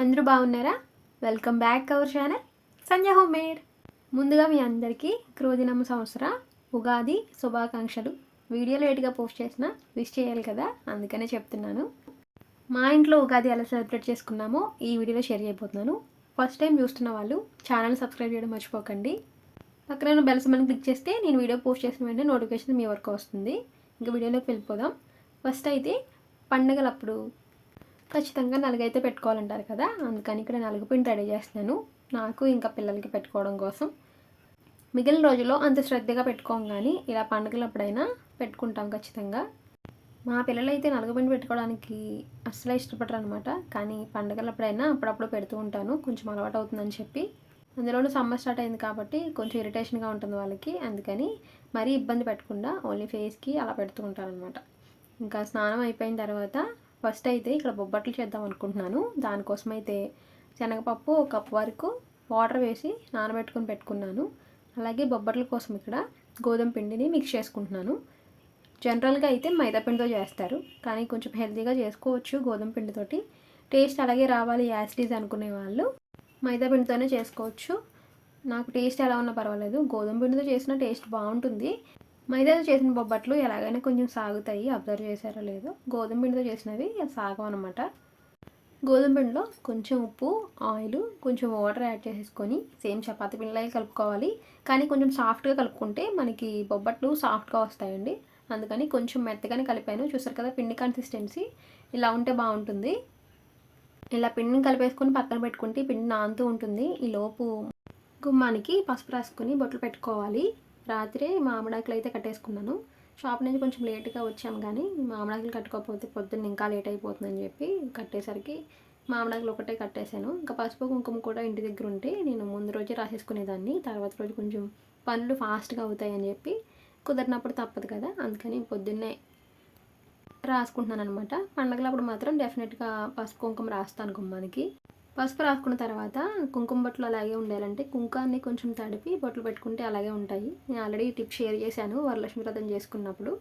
అందరూ బాగున్నారా? Welcome back our channel Sanjay home made ముందుగా మీ అందరికీ క్రోధినమ్మ సంవత్సర ఉగాది శుభాకాంక్షలు. వీడియో లేట్గా పోస్ట్ చేసిన విష్ చేయాలి కదా అందుకనే చెప్తున్నాను. మా ఇంట్లో ఉగాది ఎలా సెలబ్రేట్ చేసుకున్నామో ఈ వీడియోలో షేర్ చేయబోతున్నాను. ఫస్ట్ టైం చూస్తున్న వాళ్ళు ఛానల్ సబ్స్క్రైబ్ చేయడం మర్చిపోకండి. పక్కన బెల్ సింబల్ని క్లిక్ చేస్తే నేను వీడియో పోస్ట్ చేసిన వెంటనే నోటిఫికేషన్ మీ వరకు వస్తుంది. ఇంకా వీడియోలోకి వెళ్ళిపోదాం. ఫస్ట్ అయితే పండగలప్పుడు ఖచ్చితంగా నలుగైతే పెట్టుకోవాలంటారు కదా? అందుకని ఇక్కడ నలుగు పిండి రెడీ చేస్తున్నాను. నాకు ఇంకా పిల్లలకి పెట్టుకోవడం కోసం. మిగిలిన రోజుల్లో అంత శ్రద్ధగా పెట్టుకోం కానీ ఇలా పండుగలప్పుడైనా పెట్టుకుంటాం ఖచ్చితంగా. మా పిల్లలైతే అయితే నలుగుపిండి పెట్టుకోవడానికి అస్సలు ఇష్టపడరు అనమాట కానీ పండుగలప్పుడైనా అప్పుడప్పుడు పెడుతూ ఉంటాను. కొంచెం అలవాటు అవుతుందని చెప్పి. అందులోనూ సమ్మర్ స్టార్ట్ అయింది కాబట్టి కొంచెం ఇరిటేషన్గా ఉంటుంది వాళ్ళకి. అందుకని మరీ ఇబ్బంది పెట్టకుండా ఓన్లీ ఫేస్కి అలా పెడుతూ ఉంటాను అనమాట ఇంకా స్నానం అయిపోయిన తర్వాత ఫస్ట్ అయితే ఇక్కడ బొబ్బట్లు చేద్దాం అనుకుంటున్నాను. దానికోసం అయితే శనగపప్పు ఒక కప్పు వరకు వాటర్ వేసి నానబెట్టుకొని పెట్టుకున్నాను. అలాగే బొబ్బట్ల కోసం ఇక్కడ గోధుమ పిండిని మిక్స్ చేసుకుంటున్నాను. జనరల్గా అయితే మైదాపిండితో చేస్తారు. కానీ కొంచెం హెల్తీగా చేసుకోవచ్చు గోధుమ పిండితోటి. టేస్ట్ అలాగే రావాలి యాసిడీస్ అనుకునే వాళ్ళు మైదాపిండితోనే చేసుకోవచ్చు. నాకు టేస్ట్ ఎలా ఉన్నా పర్వాలేదు. గోధుమ పిండితో చేసిన టేస్ట్ బాగుంటుంది. మైదాతో చేసిన బొబ్బట్లు ఎలాగైనా కొంచెం సాగుతాయి. అబ్జర్వ్ చేశారో లేదో. గోధుమ పిండితో చేసినవి సాగం అనమాట గోధుమ పిండిలో కొంచెం ఉప్పు ఆయిల్ కొంచెం వాటర్ యాడ్ చేసేసుకొని సేమ్ చపాతీ పిండిలాగే కలుపుకోవాలి. కానీ కొంచెం సాఫ్ట్గా కలుపుకుంటే మనకి బొబ్బట్లు సాఫ్ట్గా వస్తాయండి. అందుకని కొంచెం మెత్తగానే కలిపాను. చూసారు కదా పిండి కన్సిస్టెన్సీ ఇలా ఉంటే బాగుంటుంది. ఇలా పిండిని కలిపేసుకొని పక్కన పెట్టుకుంటే పిండి నానుతూ ఉంటుంది. ఈ లోపు గుమ్మానికి పసుపు రాసుకొని బొట్లు పెట్టుకోవాలి. రాత్రి మామిడాకులు అయితే కట్టేసుకున్నాను. షాప్ నుంచి కొంచెం లేట్గా వచ్చాం కానీ మామిడాకులు కట్టుకోకపోతే పొద్దున్న ఇంకా లేట్ అయిపోతుందని చెప్పి కట్టేసరికి మామిడాకులు ఒకటే కట్టేశాను. ఇంకా పసుపు కుంకుమ కూడా ఇంటి దగ్గర ఉంటే నేను ముందు రోజే రాసేసుకునేదాన్ని తర్వాత రోజు కొంచెం పనులు ఫాస్ట్గా అవుతాయని చెప్పి కుదిరినప్పుడు తప్పదు కదా అందుకని పొద్దున్నే రాసుకుంటున్నాను అనమాట పండగలప్పుడు మాత్రం డెఫినెట్గా పసుపు కుంకుమ రాస్తాను గుమ్మానికి. పసుపు రాసుకున్న తర్వాత కుంకుమ బొట్లు అలాగే ఉండాలంటే కుంకాన్ని కొంచెం తడిపి బొట్లు పెట్టుకుంటే అలాగే ఉంటాయి. నేను ఆల్రెడీ టిప్ షేర్ చేశాను వరలక్ష్మి వ్రతం చేసుకున్నప్పుడు.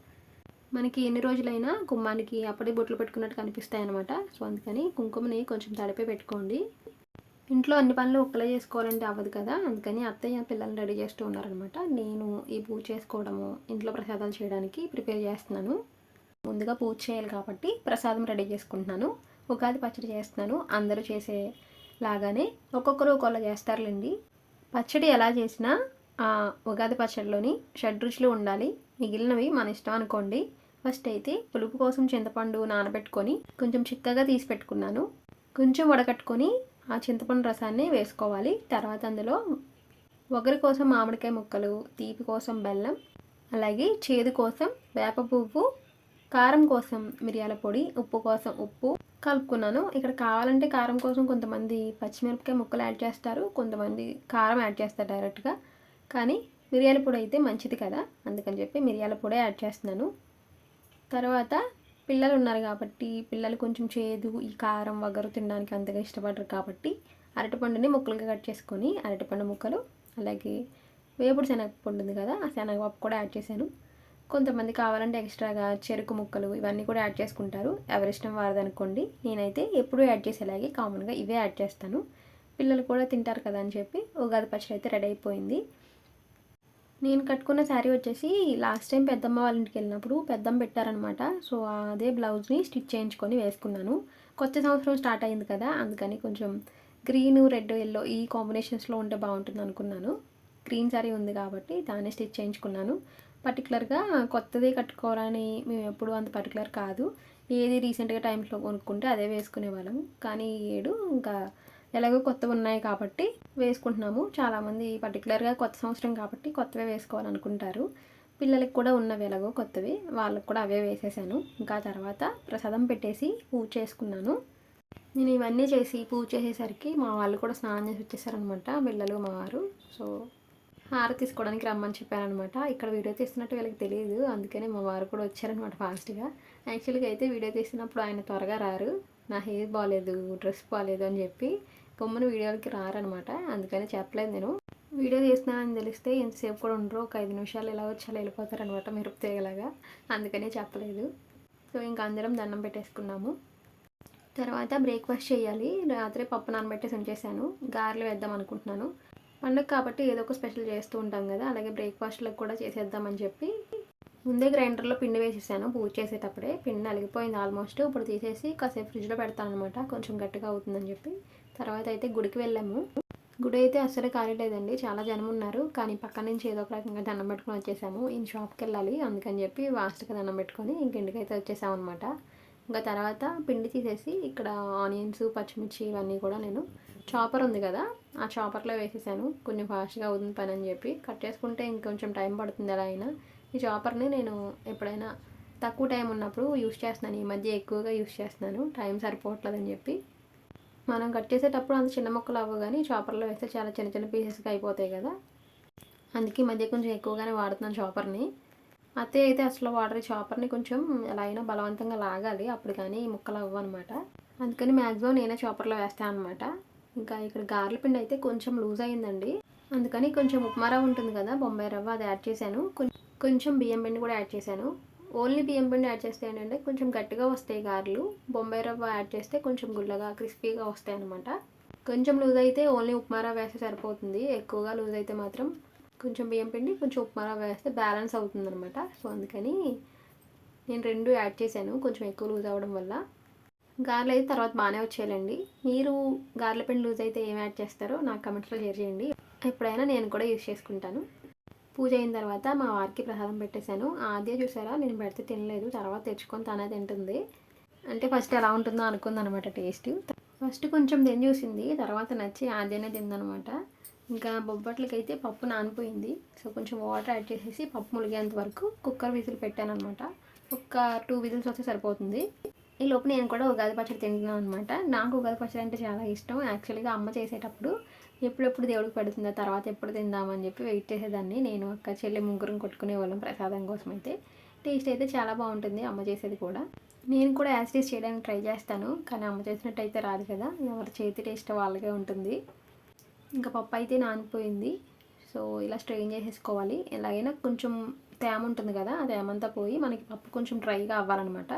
మనకి ఎన్ని రోజులైనా గుమ్మానికి అప్పుడే బొట్లు పెట్టుకున్నట్టు కనిపిస్తాయి అనమాట సో అందుకని కుంకుమని కొంచెం తడిపే పెట్టుకోండి. ఇంట్లో అన్ని పనులు ఒక్కలే చేసుకోవాలంటే అవ్వదు కదా. అందుకని అత్తయ్య పిల్లల్ని రెడీ చేస్తూ ఉన్నారనమాట నేను ఈ పూజ చేసుకోవడము ఇంట్లో ప్రసాదాలు చేయడానికి ప్రిపేర్ చేస్తున్నాను. ముందుగా పూజ చేయాలి కాబట్టి ప్రసాదం రెడీ చేసుకుంటున్నాను. ఉగాది పచ్చడి చేస్తున్నాను. అందరూ చేసే లాగానే ఒక్కొక్కరు ఒక్కొక్క చేస్తారులేండి. పచ్చడి ఎలా చేసినా ఆ ఉగాది పచ్చడిలోని షడ్రుచులు ఉండాలి. మిగిలినవి మన ఇష్టం అనుకోండి. ఫస్ట్ అయితే పులుపు కోసం చింతపండు నానబెట్టుకొని కొంచెం చిక్కగా తీసి పెట్టుకున్నాను. కొంచెం వడకట్టుకొని ఆ చింతపండు రసాన్ని వేసుకోవాలి. తర్వాత అందులో ఒకరి కోసం మామిడికాయ ముక్కలు తీపి కోసం బెల్లం అలాగే చేదు కోసం వేప పువ్వు కారం కోసం మిరియాల పొడి ఉప్పు కోసం ఉప్పు కలుపుకున్నాను. ఇక్కడ కావాలంటే కారం కోసం కొంతమంది పచ్చిమిరపకాయ ముక్కలు యాడ్ చేస్తారు. కొంతమంది కారం యాడ్ చేస్తారు డైరెక్ట్గా కానీ మిరియాల పొడి అయితే మంచిది కదా. అందుకని చెప్పి మిరియాల పొడి యాడ్ చేస్తున్నాను. తర్వాత పిల్లలు ఉన్నారు కాబట్టి పిల్లలు కొంచెం చేదు ఈ కారం వగరు తినడానికి అంతగా ఇష్టపడరు కాబట్టి అరటిపండుని ముక్కలుగా కట్ చేసుకొని అరటిపండు ముక్కలు అలాగే వేపుడు శనగపండు ఉంది కదా ఆ శనగపప్పు కూడా యాడ్ చేశాను. కొంతమంది కావాలంటే ఎక్స్ట్రాగా చెరుకు ముక్కలు ఇవన్నీ కూడా యాడ్ చేసుకుంటారు. ఎవరిష్టం వారదనుకోండి. నేనైతే ఎప్పుడూ యాడ్ చేసేలాగే కామన్గా ఇవే యాడ్ చేస్తాను. పిల్లలు కూడా తింటారు కదా అని చెప్పి ఉగాది పచ్చడి అయితే రెడీ అయిపోయింది. నేను కట్టుకున్న శారీ వచ్చేసి లాస్ట్ టైం పెద్దమ్మ వాళ్ళ ఇంటికి వెళ్ళినప్పుడు పెద్దమ్మ పెట్టారనమాట. సో అదే బ్లౌజ్ని స్టిచ్ చేయించుకొని వేసుకున్నాను. కొత్త సంవత్సరం స్టార్ట్ అయింది కదా అందుకని కొంచెం గ్రీన్ రెడ్ ఎల్లో ఈ కాంబినేషన్స్లో ఉంటే బాగుంటుంది అనుకున్నాను గ్రీన్ శారీ ఉంది కాబట్టి దాన్ని స్టిచ్ చేయించుకున్నాను. పర్టికులర్గా కొత్తది కట్టుకోవాలని మేము ఎప్పుడు అంత పర్టికులర్ కాదు. ఏది రీసెంట్గా టైమ్స్లో కొనుక్కుంటే అదే వేసుకునే వాళ్ళం. కానీ ఏడు ఇంకా ఎలాగో కొత్తవి ఉన్నాయి కాబట్టి వేసుకుంటున్నాము. చాలామంది పర్టికులర్గా కొత్త సంవత్సరం కాబట్టి కొత్తవే వేసుకోవాలనుకుంటారు. పిల్లలకి కూడా ఉన్నవి ఎలాగో కొత్తవి. వాళ్ళకి కూడా అవే వేసేసాను. ఇంకా తర్వాత ప్రసాదం పెట్టేసి పూజ చేసుకున్నాను. నేను ఇవన్నీ చేసి పూజ చేసేసరికి మా వాళ్ళు కూడా స్నానం చేసి వచ్చేసారనమాట పిల్లలు మా వారు. సో హార తీసుకోవడానికి రమ్మని చెప్పారనమాట. ఇక్కడ వీడియో తీస్తున్నట్టు వీళ్ళకి తెలియదు. అందుకనే మా వారు కూడా వచ్చారనమాట ఫాస్ట్గా. యాక్చువల్గా అయితే వీడియో తీసినప్పుడు ఆయన త్వరగా రారు. నా హెయిర్ బాగాలేదు డ్రెస్ బాగాలేదు అని చెప్పి కొమ్మని వీడియోలకి రారనమాట. అందుకనే చెప్పలేదు నేను. వీడియో చేస్తున్నానని తెలిస్తే ఎంతసేపు కూడా ఉండరు. ఒక ఐదు నిమిషాలు ఎలా వచ్చాలో వెళ్ళిపోతారనమాట మెరుపు తీగలాగా. అందుకనే చెప్పలేదు. సో ఇంకా అందరం దండం పెట్టేసుకున్నాము. తర్వాత బ్రేక్ఫాస్ట్ చేయాలి. రాత్రి పప్పు నానబెట్టేసి ఉంచేసాను గారెలు వేద్దాం అనుకుంటున్నాను. పండగ కాబట్టి ఏదో ఒక స్పెషల్ చేస్తూ ఉంటాం కదా అలాగే బ్రేక్ఫాస్ట్లకు కూడా చేసేద్దామని చెప్పి ముందే గ్రైండర్లో పిండి వేసేసాను పూజ చేసేటప్పుడే పిండి నలిగిపోయింది ఆల్మోస్ట్. ఇప్పుడు తీసేసి కాసేపు ఫ్రిడ్జ్లో పెడతాను అనమాట కొంచెం గట్టిగా అవుతుందని చెప్పి. తర్వాత అయితే గుడికి వెళ్ళాము. గుడి అయితే అస్సలు కాలేదండి చాలా జనం ఉన్నారు. కానీ పక్క నుంచి ఏదో ఒక రకంగా దండం పెట్టుకొని వచ్చేసాము. ఈ షాప్కి వెళ్ళాలి అందుకని చెప్పి వాస్ట్గా దండం పెట్టుకొని ఇంక ఇంటికైతే వచ్చేసాము అనమాట ఇంకా తర్వాత పిండి తీసేసి ఇక్కడ ఆనియన్స్ పచ్చిమిర్చి ఇవన్నీ కూడా నేను చాపర్ ఉంది కదా ఆ చాపర్లో వేసేసాను. కొంచెం ఫాస్ట్గా అవుతుంది పని అని చెప్పి. కట్ చేసుకుంటే ఇంకొంచెం టైం పడుతుంది ఎలా అయినా. ఈ చాపర్ని నేను ఎప్పుడైనా తక్కువ టైం ఉన్నప్పుడు యూస్ చేస్తున్నాను. ఈ మధ్య ఎక్కువగా యూస్ చేస్తున్నాను. టైం సరిపోవట్లేదని చెప్పి. మనం కట్ చేసేటప్పుడు అంత చిన్న ముక్కలు అవ్వవు కానీ చాపర్లో వేస్తే చాలా చిన్న చిన్న పీసెస్గా అయిపోతాయి కదా. అందుకే ఈ మధ్య కొంచెం ఎక్కువగానే వాడుతున్నాను చాపర్ని అత్తయ్య అయితే అసలు వాటర్ చాపర్ని కొంచెం ఎలా అయినా బలవంతంగా లాగాలి. అప్పుడు కానీ ఈ ముక్కలు అవ్వనమాట అందుకని మ్యాక్సిమం నేనే చాపర్లో వేస్తాను అనమాట ఇంకా ఇక్కడ గార్ల పిండి అయితే కొంచెం లూజ్ అయిందండి అందుకని కొంచెం ఉప్మా రవ్వ ఉంటుంది కదా బొంబాయి రవ్వ అది యాడ్ చేశాను. కొంచెం బియ్యం పిండి కూడా యాడ్ చేశాను. ఓన్లీ బియ్యం పిండి యాడ్ చేస్తే ఏంటంటే కొంచెం గట్టిగా వస్తాయి గారెలు. బొంబాయి రవ్వ యాడ్ చేస్తే కొంచెం గుల్లగా క్రిస్పీగా వస్తాయి అనమాట కొంచెం లూజ్ అయితే ఓన్లీ ఉప్మా రవ్వ వేస్తే సరిపోతుంది. ఎక్కువగా లూజ్ అయితే మాత్రం కొంచెం బియ్యం పిండి కొంచెం ఉప్మా రవ్వ వేస్తే బ్యాలెన్స్ అవుతుంది అనమాట సో అందుకని నేను రెండు యాడ్ చేశాను. కొంచెం ఎక్కువ లూజ్ అవ్వడం వల్ల. గార్లు అయితే తర్వాత బాగానే వచ్చేయాలండి. మీరు గార్ల పిండి లూజ్ అయితే ఏం యాడ్ చేస్తారో నాకు కమెంట్స్లో షేర్ చేయండి. ఎప్పుడైనా నేను కూడా యూజ్ చేసుకుంటాను. పూజ అయిన తర్వాత మా వారికి ప్రసాదం పెట్టేశాను. ఆదే చూసారా? నేను పెడితే తినలేదు. తర్వాత తెచ్చుకొని తనే తింటుంది. అంటే ఫస్ట్ ఎలా ఉంటుందో అనుకుంది అనమాట టేస్ట్. ఫస్ట్ కొంచెం తిని చూసింది. తర్వాత నచ్చి ఆదేనే తిందనమాట. ఇంకా బొబ్బట్లకి అయితే పప్పు నానిపోయింది. సో కొంచెం వాటర్ యాడ్ చేసేసి పప్పు ములిగేంత వరకు కుక్కర్ విజిల్ పెట్టాను అనమాట ఒక టూ విజిల్స్ వస్తే సరిపోతుంది. ఈ లోపు నేను కూడా ఉగాది పచ్చడి తింటున్నాను అనమాట నాకు ఉగాది పచ్చడి అంటే చాలా ఇష్టం. యాక్చువల్గా అమ్మ చేసేటప్పుడు ఎప్పుడెప్పుడు దేవుడికి పెడుతుందో తర్వాత ఎప్పుడు తిందామని చెప్పి వెయిట్ చేసేదాన్ని. నేను అక్క చెల్లి ముగ్గురం కొట్టుకునే వాళ్ళం ప్రసాదం కోసం అయితే టేస్ట్ అయితే చాలా బాగుంటుంది అమ్మ చేసేది కూడా. నేను కూడా యాసిటీస్ చేయడానికి ట్రై చేస్తాను. కానీ అమ్మ చేసినట్టు అయితే రాదు కదా. ఎవరి చేతి టేస్ట్ వాళ్ళకే ఉంటుంది. ఇంకా పప్పు అయితే నానిపోయింది. సో ఇలా స్ట్రెయిన్ చేసేసుకోవాలి. ఎలాగైనా కొంచెం తేమ ఉంటుంది కదా ఆ తేమంతా పోయి మనకి పప్పు కొంచెం డ్రైగా అవ్వాలన్నమాట.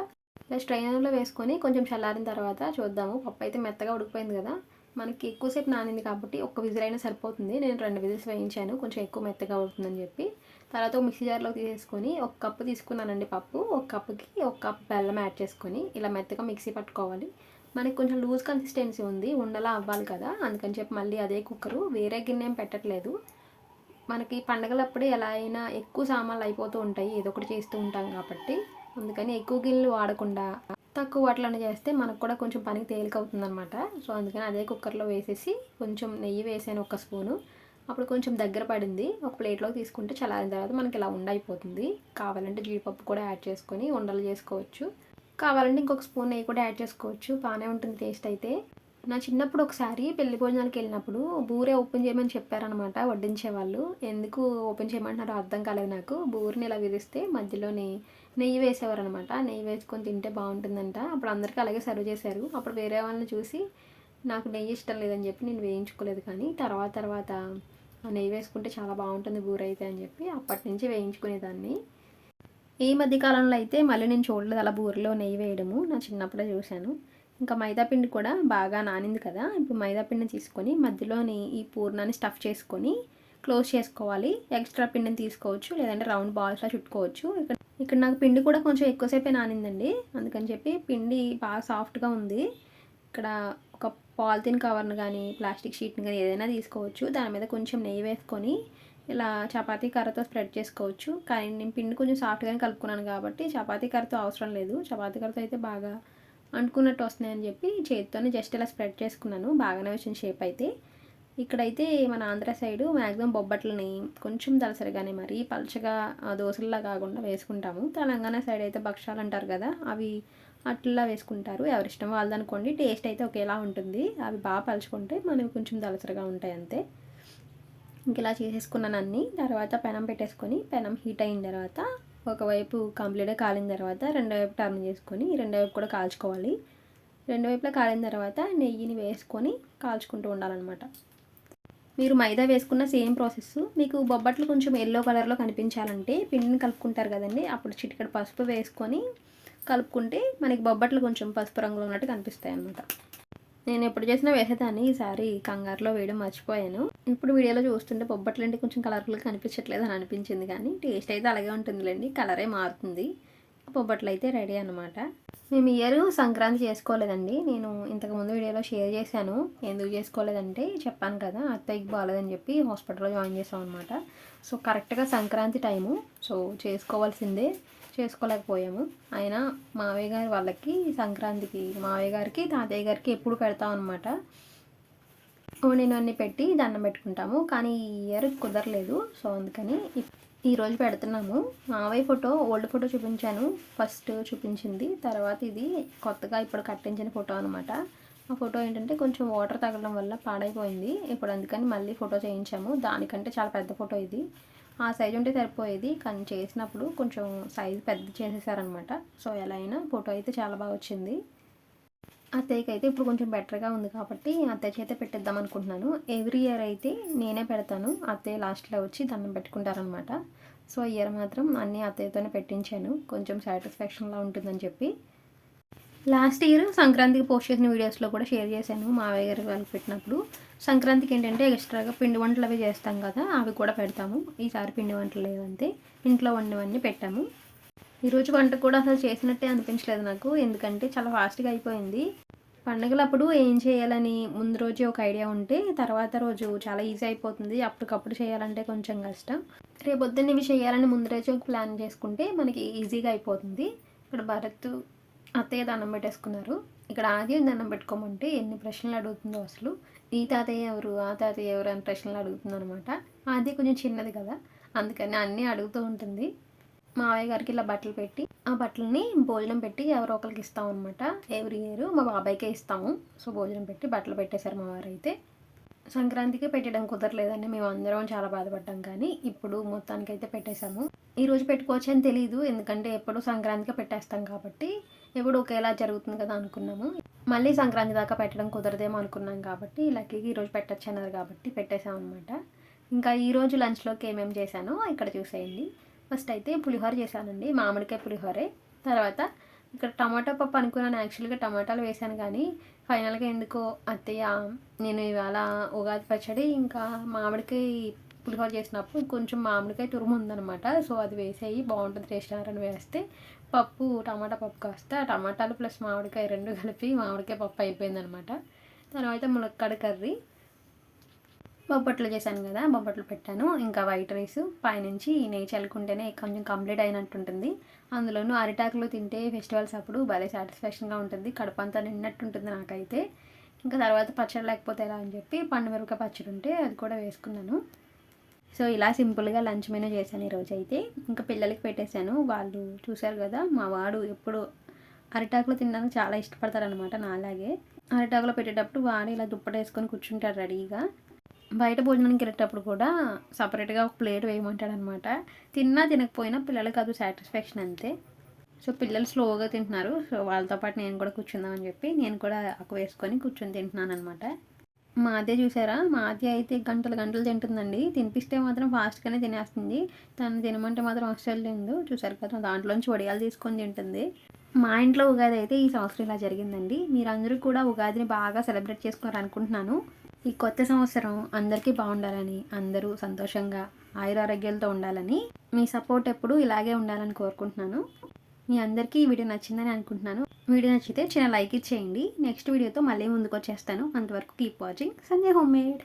ఇలా స్ట్రైనర్లో వేసుకొని కొంచెం చల్లారిన తర్వాత చూద్దాము. పప్పు అయితే మెత్తగా ఉడికిపోయింది కదా. మనకి ఎక్కువసేపు నానింది కాబట్టి ఒక్క విజిల్ అయినా సరిపోతుంది. నేను రెండు విజిల్స్ వేయించాను. కొంచెం ఎక్కువ మెత్తగా అవుతుందని చెప్పి. తర్వాత ఒక మిక్సీ జార్లో తీసేసుకొని ఒక కప్పు తీసుకున్నానండి పప్పు. ఒక కప్పుకి ఒక కప్పు బెల్లం యాడ్ చేసుకొని ఇలా మెత్తగా మిక్సీ పట్టుకోవాలి. మనకి కొంచెం లూజ్ కన్సిస్టెన్సీ ఉంది. ఉండలా అవ్వాలి కదా. అందుకని చెప్పి మళ్ళీ అదే కుక్కరు. వేరే గిన్నె ఏం పెట్టట్లేదు. మనకి పండగలప్పుడే ఎలా అయినా ఎక్కువ సామాన్లు అయిపోతూ ఉంటాయి. ఏదో ఒకటి చేస్తూ ఉంటాం కాబట్టి. అందుకని ఎక్కువ గిన్నెలు వాడకుండా తక్కువ వాటిలోనే చేస్తే మనకు కూడా కొంచెం పనికి తేలిక అవుతుంది అనమాట సో అందుకని అదే కుక్కర్లో వేసేసి కొంచెం నెయ్యి వేసాను ఒక స్పూను. అప్పుడు కొంచెం దగ్గర పడింది. ఒక ప్లేట్లోకి తీసుకుంటే చల్లారిన తర్వాత మనకి ఇలా ఉండైపోతుంది కావాలంటే జీడిపప్పు కూడా యాడ్ చేసుకొని ఉండలు చేసుకోవచ్చు. కావాలంటే ఇంకొక స్పూన్ నెయ్యి కూడా యాడ్ చేసుకోవచ్చు. బాగానే ఉంటుంది టేస్ట్ అయితే. నా చిన్నప్పుడు ఒకసారి పెళ్ళి భోజనాలకు వెళ్ళినప్పుడు బూరే ఓపెన్ చేయమని చెప్పారనమాట వడ్డించే వాళ్ళు ఎందుకు ఓపెన్ చేయమంటున్నారో అర్థం కాలేదు నాకు. బూరిని ఇలా విరిస్తే మధ్యలోనే నెయ్యి వేసేవారు అనమాట నెయ్యి వేసుకొని తింటే బాగుంటుందంట. అప్పుడు అందరికీ అలాగే సర్వ్ చేశారు. అప్పుడు వేరే వాళ్ళని చూసి నాకు నెయ్యి ఇష్టం లేదని చెప్పి నేను వేయించుకోలేదు కానీ తర్వాత తర్వాత ఆ నెయ్యి వేసుకుంటే చాలా బాగుంటుంది బూర అయితే అని చెప్పి అప్పటి నుంచి వేయించుకునేదాన్ని. ఈ మధ్య కాలంలో అయితే మళ్ళీ నేను చూడలేదు అలా బూరెలో నెయ్యి వేయడము. నా చిన్నప్పుడే చూశాను. ఇంకా మైదా పిండి కూడా బాగా నానింది కదా ఇప్పుడు మైదా పిండిని తీసుకొని మధ్యలోని ఈ పూర్ణాన్ని స్టఫ్ చేసుకొని క్లోజ్ చేసుకోవాలి. ఎక్స్ట్రా పిండిని తీసుకోవచ్చు లేదంటే రౌండ్ బాల్స్లా చుట్టుకోవచ్చు. ఇక్కడ ఇక్కడ నాకు పిండి కూడా కొంచెం ఎక్కువసేపే నానిందండి. అందుకని చెప్పి పిండి బాగా సాఫ్ట్గా ఉంది. ఇక్కడ ఒక పాలిథిన్ కవర్ని కానీ ప్లాస్టిక్ షీట్ని కానీ ఏదైనా తీసుకోవచ్చు. దాని మీద కొంచెం నెయ్యి వేసుకొని ఇలా చపాతీ కర్రతో స్ప్రెడ్ చేసుకోవచ్చు. కానీ నేను పిండి కొంచెం సాఫ్ట్గానే కలుపుకున్నాను కాబట్టి చపాతీ కర్రతో అవసరం లేదు. చపాతీ కర్రతో అయితే బాగా అనుకున్నట్టు వస్తున్నాయని చెప్పి చేతితోనే జస్ట్ ఇలా స్ప్రెడ్ చేసుకున్నాను. బాగానే వచ్చిన షేప్ అయితే. ఇక్కడైతే మన ఆంధ్ర సైడు మ్యాక్సిమం బొబ్బట్లని కొంచెం దలసరిగానే మరి పలచగా ఆ, కాకుండా వేసుకుంటాము. తెలంగాణ సైడ్ అయితే భక్షాలు అంటారు కదా అవి అట్లా వేసుకుంటారు. ఎవరిష్టం వాళ్ళదనుకోండి టేస్ట్ అయితే ఒకేలా ఉంటుంది. అవి బాగా పలుచుకుంటే మనవి కొంచెం దలసరిగా ఉంటాయి అంతే. ఇంక ఇలా చేసేసుకున్నాను అన్ని. తర్వాత పెనం పెట్టేసుకొని పెనం హీట్ అయిన తర్వాత ఒకవైపు కంప్లీట్గా కాలిన తర్వాత రెండో వైపు టర్న్ చేసుకొని రెండో వైపు కూడా కాల్చుకోవాలి. రెండు వైపులా కాలిన తర్వాత నెయ్యిని వేసుకొని కాల్చుకుంటూ ఉండాలన్నమాట. మీరు మైదా వేసుకున్న సేమ్ ప్రాసెస్ మీకు బొబ్బట్లు కొంచెం ఎల్లో కలర్లో కనిపించాలంటే పిండిని కలుపుకుంటారు కదండి. అప్పుడు చిటికడ పసుపు వేసుకొని కలుపుకుంటే మనకి బొబ్బట్లు కొంచెం పసుపు రంగులో ఉన్నట్టు కనిపిస్తాయి అన్నమాట నేను ఎప్పుడు చేసినా వేసేదాన్ని ఈసారి కంగారులో వేయడం మర్చిపోయాను. ఇప్పుడు వీడియోలో చూస్తుంటే బొబ్బట్లు అంటే కొంచెం కలర్ఫుల్గా కనిపించట్లేదు అని అనిపించింది కానీ టేస్ట్ అయితే అలాగే ఉంటుందిలేండి కలరే మారుతుంది. బొబ్బట్లు అయితే రెడీ అనమాట మేము ఇయర్ సంక్రాంతి చేసుకోలేదండి. నేను ఇంతకుముందు వీడియోలో షేర్ చేశాను. ఎందుకు చేసుకోలేదంటే చెప్పాను కదా అత్తయ్యకి బాగాలేదని చెప్పి హాస్పిటల్లో జాయిన్ చేసాం అనమాట సో కరెక్ట్గా సంక్రాంతి టైము సో చేసుకోవాల్సిందే. చేసుకోలేకపోయాము. అయినా మావయ్య గారి వాళ్ళకి సంక్రాంతికి మావయ్య గారికి తాతయ్య గారికి ఎప్పుడు పెడతాం అనమాట వండినవన్నీ పెట్టి దండం పెట్టుకుంటాము. కానీ ఈ ఇయర్ కుదరలేదు. సో అందుకని ఈరోజు పెడుతున్నాము. మావయ్య ఫోటో ఓల్డ్ ఫోటో చూపించాను. ఫస్ట్ చూపించింది. తర్వాత ఇది కొత్తగా ఇప్పుడు కట్టించిన ఫోటో అనమాట ఆ ఫోటో ఏంటంటే కొంచెం వాటర్ తగలడం వల్ల పాడైపోయింది. ఇప్పుడు అందుకని మళ్ళీ ఫోటో చేయించాము. దానికంటే చాలా పెద్ద ఫోటో ఇది. ఆ సైజు ఉంటే సరిపోయేది. కానీ చేసినప్పుడు కొంచెం సైజు పెద్ద చేసేసారనమాట. సో ఎలా అయినా ఫోటో అయితే చాలా బాగా వచ్చింది. అత్తయ్యకి అయితే ఇప్పుడు కొంచెం బెటర్గా ఉంది కాబట్టి అత్తయ్య చేతే పెట్టిద్దాం అనుకుంటున్నాను. ఎవ్రీ ఇయర్ అయితే నేనే పెడతాను. అత్తయ్య లాస్ట్లో వచ్చి దండం పెట్టుకుంటారనమాట. సో ఇయర్ మాత్రం అన్నీ అత్తయ్యతోనే పెట్టించాను. కొంచెం సాటిస్ఫాక్షన్లా ఉంటుందని చెప్పి. లాస్ట్ ఇయర్ సంక్రాంతికి పోస్ట్ చేసిన వీడియోస్లో కూడా షేర్ చేశాను మావయ్య గారి వాళ్ళకి పెట్టినప్పుడు. సంక్రాంతికి ఏంటంటే ఎక్స్ట్రాగా పిండి వంటలు అవి చేస్తాం కదా అవి కూడా పెడతాము. ఈసారి పిండి వంటలు లేదంతే ఇంట్లో వండివన్నీ పెట్టాము. ఈరోజు వంట కూడా అసలు చేసినట్టే అనిపించలేదు నాకు. ఎందుకంటే చాలా ఫాస్ట్గా అయిపోయింది. పండగలప్పుడు ఏం చేయాలని ముందు రోజే ఒక ఐడియా ఉంటే తర్వాత రోజు చాలా ఈజీ అయిపోతుంది. అప్పటికప్పుడు చేయాలంటే కొంచెం కష్టం. రేపు పొద్దున్న ఇవి చేయాలని ముందు రోజు ఒక ప్లాన్ చేసుకుంటే మనకి ఈజీగా అయిపోతుంది. ఇక్కడ భరత్ అత్తయ్య దండం పెట్టేసుకున్నారు. ఇక్కడ ఆది దండం పెట్టుకోమంటే ఎన్ని ప్రశ్నలు అడుగుతుందో అసలు. ఈ తాతయ్య ఎవరు? ఆ తాతయ్య ఎవరు అని ప్రశ్నలు అడుగుతుంది అనమాట ఆది కొంచెం చిన్నది కదా అందుకని అన్నీ అడుగుతూ ఉంటుంది. మావయ్య గారికి ఇలా బట్టలు పెట్టి ఆ బట్టలని భోజనం పెట్టి ఎవరో ఒకరికి ఇస్తాం అనమాట ఎవ్రీ ఇయర్ మా బాబాయ్కే ఇస్తాము. సో భోజనం పెట్టి బట్టలు పెట్టేశారు మా వారు అయితే. సంక్రాంతికి పెట్టడం కుదరలేదని మేము అందరం చాలా బాధపడ్డాం కానీ ఇప్పుడు మొత్తానికైతే పెట్టేశాము. ఈరోజు పెట్టుకోవచ్చు అని తెలియదు ఎందుకంటే ఎప్పుడు సంక్రాంతికి పెట్టేస్తాం కాబట్టి ఎప్పుడు ఒకేలా జరుగుతుంది కదా అనుకున్నాము. మళ్ళీ సంక్రాంతి దాకా పెట్టడం కుదరదేమో అనుకున్నాం కాబట్టి లక్కీకి ఈరోజు పెట్టచ్చు అన్నారు కాబట్టి పెట్టేశాం అనమాట ఇంకా ఈరోజు లంచ్లోకి ఏమేమి చేశానో ఇక్కడ చూసేయండి. ఫస్ట్ అయితే పులిహోర చేశానండి. మామిడికాయ పులిహోరే. తర్వాత ఇక్కడ టమాటా పప్పు అనుకున్నాను. యాక్చువల్గా టమాటాలు వేశాను కానీ ఫైనల్గా ఎందుకో అత్తయ్య నేను ఇవాళ ఉగాది పచ్చడి ఇంకా మామిడికాయ పులిహోర చేసినప్పుడు కొంచెం మామిడికాయ తురుము ఉందనమాట సో అది వేసేయి బాగుంటుంది టేస్ట్ అని వేస్తే పప్పు టమాటా పప్పు కాస్త టమాటాలు ప్లస్ మామిడికాయ రెండు కలిపి మామిడికాయ పప్పు అయిపోయిందనమాట. తర్వాత ములక్కాడ కర్రీ. బొబ్బట్లు చేశాను కదా బొబ్బట్లు పెట్టాను. ఇంకా వైట్ రైస్ పైనుంచి నెయ్యి చల్లుకుంటేనే కొంచెం కంప్లీట్ అయినట్టుంటుంది. అందులోనూ అరిటాకులు తింటే ఫెస్టివల్స్ అప్పుడు భలే సాటిస్ఫాక్షన్గా ఉంటుంది. కడుపు అంతా నిన్నట్టు ఉంటుంది నాకైతే. ఇంకా తర్వాత పచ్చడి లేకపోతే ఎలా అని చెప్పి పండు మిరపకాయ పచ్చడి ఉంటే అది కూడా వేసుకున్నాను. సో ఇలా సింపుల్గా లంచ్ మెనూ చేశాను ఈరోజు అయితే. ఇంకా పిల్లలకి పెట్టేశాను. వాళ్ళు చూశారు కదా మా వాడు ఎప్పుడు అరిటాకులు తినడానికి చాలా ఇష్టపడతారనమాట నాలాగే. అరిటాకులో పెట్టేటప్పుడు వాడు ఇలా దుప్పట వేసుకొని కూర్చుంటారు రెడీగా. బయట భోజనానికి వెళ్ళేటప్పుడు కూడా సపరేట్గా ఒక ప్లేట్ వేయమంటాడనమాట తిన్నా తినకపోయినా పిల్లలకి అది సాటిస్ఫాక్షన్ అంతే. సో పిల్లలు స్లోగా తింటున్నారు. సో వాళ్ళతో పాటు నేను కూడా కూర్చుందామని చెప్పి నేను కూడా అక్క వేసుకొని కూర్చొని తింటున్నాను అనమాట మా అదే చూసారా? మా అదే అయితే గంటలు గంటలు తింటుందండి. తినిపిస్తే మాత్రం ఫాస్ట్గానే తినేస్తుంది. తను తినమంటే మాత్రం అవసరం లేదు చూసారు కదా దాంట్లోంచి వడియాలు తీసుకొని తింటుంది. మా ఇంట్లో ఉగాది అయితే ఈ సంవత్సరం ఇలా జరిగిందండి. మీరందరూ కూడా ఉగాదిని బాగా సెలబ్రేట్ చేసుకోవాలనుకుంటున్నాను. ఈ కొత్త సంవత్సరం అందరికీ బాగుండాలని అందరూ సంతోషంగా ఆయురారోగ్యాలతో ఉండాలని మీ సపోర్ట్ ఎప్పుడు ఇలాగే ఉండాలని కోరుకుంటున్నాను. మీ అందరికీ ఈ వీడియో నచ్చిందని అనుకుంటున్నాను. వీడియో నచ్చితే చిన్న లైక్ ఇచ్చేయండి. నెక్స్ట్ వీడియోతో మళ్ళీ ముందుకు వచ్చేస్తాను అంతవరకు keep watching. Sanjay home made